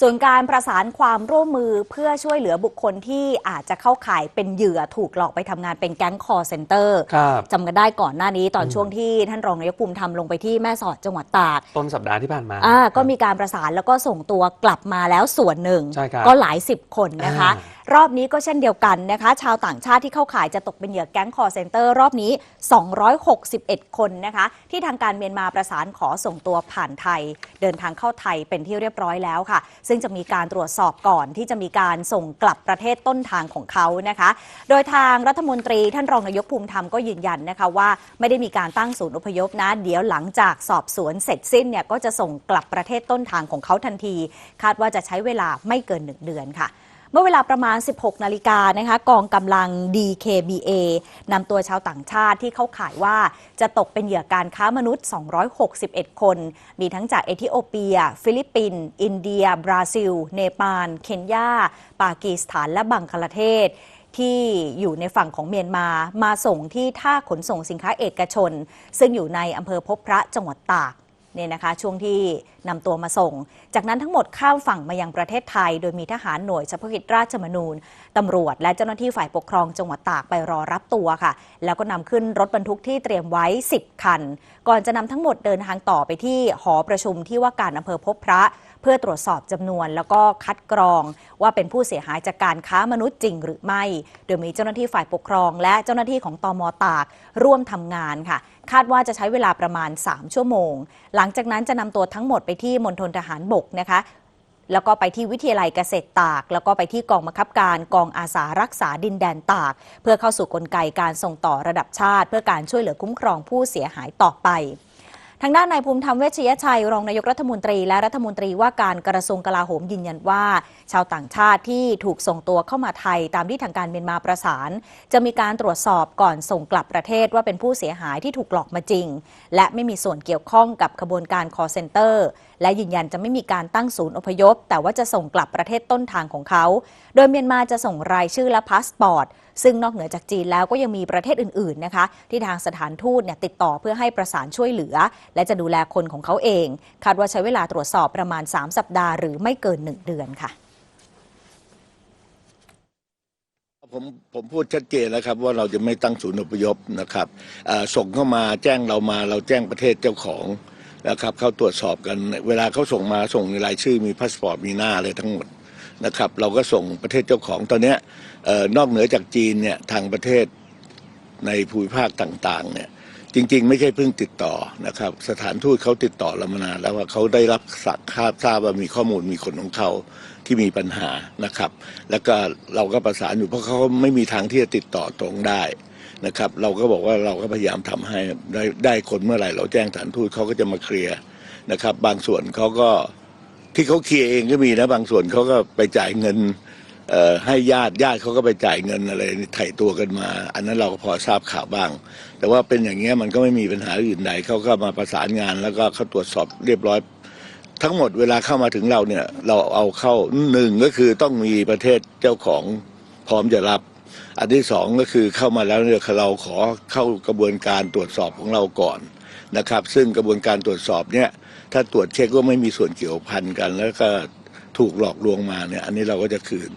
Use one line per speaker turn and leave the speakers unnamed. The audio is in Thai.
ส่วนการประสานความร่วมมือเพื่อช่วยเหลือบุคคลที่อาจจะเข้าข่ายเป็นเหยื่อถูกหลอกไปทำงานเป็นแก๊งคอร์เซนเตอร์
ครับ
จำกันได้ก่อนหน้านี้ตอนช่วงที่ท่านรองนายกภูมิธรรมลงไปที่แม่สอดจังหวัดตาก
ต้นสัปดาห์ที่ผ่านมา
อ่าก็มีการประสานแล้วก็ส่งตัวกลับมาแล้วส่วนหนึ่ง
ใช่ครับ
ก็หลายสิบคนนะคะ
อ่
รอบนี้ก็เช่นเดียวกันนะคะ ชาวต่างชาติที่เข้าข่ายจะตกเป็นเหยื่อแก๊งคอร์เซนเตอร์รอบนี้ 261 คนนะคะ ที่ทางการเมียนมาประสานขอส่งตัวผ่านไทย เดินทางเข้าไทยเป็นที่เรียบร้อยแล้วค่ะ ซึ่งจะมีการตรวจสอบก่อนที่จะมีการส่งกลับประเทศต้นทางของเขานะคะ โดยทางรัฐมนตรีท่านรองนายกภูมิธรรมก็ยืนยันนะคะว่าไม่ได้มีการตั้งศูนย์อพยพนะ เดี๋ยวหลังจากสอบสวนเสร็จสิ้นเนี่ยก็จะส่งกลับประเทศต้นทางของเขาทันที คาดว่าจะใช้เวลาไม่เกิน1เดือนค่ะ เมื่อเวลาประมาณ 16 นาฬิกานะคะกองกำลัง DKBA นำตัวชาวต่างชาติที่เข้าข่ายว่าจะตกเป็นเหยื่อการค้ามนุษย์ 261 คน มีทั้งจากเอธิโอเปีย ฟิลิปปินส์อินเดีย บราซิล เนปาล เคนยา ปากีสถาน และบังคลาเทศที่อยู่ในฝั่งของเมียนมามาส่งที่ท่าขนส่งสินค้าเอกชน ซึ่งอยู่ในอำเภอพบพระจังหวัดตาก เนี่ยนะคะช่วงที่นำตัวมาส่ง จากนั้นทั้งหมดข้ามฝั่งมายังประเทศไทย โดยมีทหารหน่วยเฉพาะกิจราชมนูญตำรวจ และเจ้าหน้าที่ฝ่ายปกครองจังหวัดตากไปรอรับตัวค่ะ แล้วก็นำขึ้นรถบรรทุกที่เตรียมไว้ 10 คัน ก่อนจะนำทั้งหมดเดินทางต่อไปที่หอประชุมที่ว่าการอำเภอพบพระ เพื่อตรวจสอบจำนวน แล้วก็คัดกรอง ว่าเป็นผู้เสียหายจากการค้ามนุษย์จริงหรือไม่ โดยมีเจ้าหน้าที่ฝ่ายปกครอง และเจ้าหน้าที่ของตอมตากร่วมทำงานค่ะคาดว่าจะใช้เวลาประมาณ 3 ชั่วโมง หลังจากนั้นจะนำตัวทั้งหมดไปที่มณฑลทหารบกนะคะ แล้วก็ไปที่วิทยาลัยเกษตรตาก แล้วก็ไปที่กองบังคับการกองอาสารักษาดินแดนตาก เพื่อเข้าสู่กลไกการส่งต่อระดับชาติ เพื่อการช่วยเหลือคุ้มครองผู้เสียหายต่อไป ทางด้านนายภูมิธรรมเวชยชัย รองนายกรัฐมนตรี และรัฐมนตรีว่าการกระทรวงกลาโหมยืนยันว่า ชาวต่างชาติที่ถูกส่งตัวเข้ามาไทยตามที่ทางการเมียนมาประสาน จะมีการตรวจสอบก่อนส่งกลับประเทศว่าเป็นผู้เสียหายที่ถูกหลอกมาจริง และไม่มีส่วนเกี่ยวข้องกับขบวนการคอเซ็นเตอร์ และยืนยันจะไม่มีการตั้งศูนย์อพยพ แต่ว่าจะส่งกลับประเทศต้นทางของเขา โดยเมียนมาจะส่งรายชื่อและพาสปอร์ต ซึ่งนอกเหนือจากจีนแล้วก็ยังมีประเทศอื่นๆนะคะที่ทางสถานทูตเนี่ยติดต่อเพื่อให้ประสานช่วยเหลือ และจะดูแลคนของเขาเอง คาดว่าใช้เวลาตรวจสอบประมาณ 3 สัปดาห์หรือไม่เกิน 1 เดือนค่ะ
ผมผมพูดชัดเจนแล้วครับว่าเราจะไม่ตั้งศูนย์อพยพนะครับส่งเข้ามาแจ้งเรามาเราแจ้งประเทศเจ้าของ นะครับเขาตรวจสอบกันเวลาเขาส่งมาส่งในรายชื่อมีพาสปอร์ตมีหน้าอะไรทั้งหมดนะครับเราก็ส่งประเทศเจ้าของตอนนี้นอกเหนือจากจีนเนี่ยทางประเทศในภูมิภาคต่างๆเนี่ยจริง ๆ ไม่ใช่เพิ่งติดต่อนะครับ สถานทูตเขาติดต่อเรามานานแล้วว่าเขาได้รับสักทราบทราบว่ามีข้อมูลมีคนของเขาที่มีปัญหานะครับ แล้วก็เราก็ประสานอยู่เพราะเขาไม่มีทางที่จะติดต่อตรงได้ นะครับ เราก็บอกว่าเราก็พยายามทำให้ได้ได้คนเมื่อไหร่ เราแจ้งสถานทูตเขาก็จะมาเคลียร์นะครับ บางส่วนเขาก็ที่เขาเคลียร์เองก็มีนะบางส่วนเขาก็ไปจ่ายเงินให้ญาติญาติเขาก็ไปจ่ายเงินอะไรไถ่ตัวกันมา อันนั้นเราก็พอทราบข่าวบ้าง แต่ว่าเป็นอย่างเงี้ยมันก็ไม่มีปัญหาอื่นใดเขาก็มาประสานงาน แล้วก็เขาตรวจสอบเรียบร้อย ทั้งหมดเวลาเข้ามาถึงเราเนี่ย เราเอาเข้าหนึ่งก็คือต้องมีประเทศเจ้าของพร้อมจะรับ อันที่สองก็คือเข้ามาแล้วเนี่ยเราขอเข้ากระบวนการตรวจสอบของเราก่อนนะครับ ซึ่งกระบวนการตรวจสอบเนี่ยถ้าตรวจเช็คว่าไม่มีส่วนเกี่ยวพันกัน แล้วก็ถูกหลอกลวงมาเนี่ยอันนี้เราก็จะคืน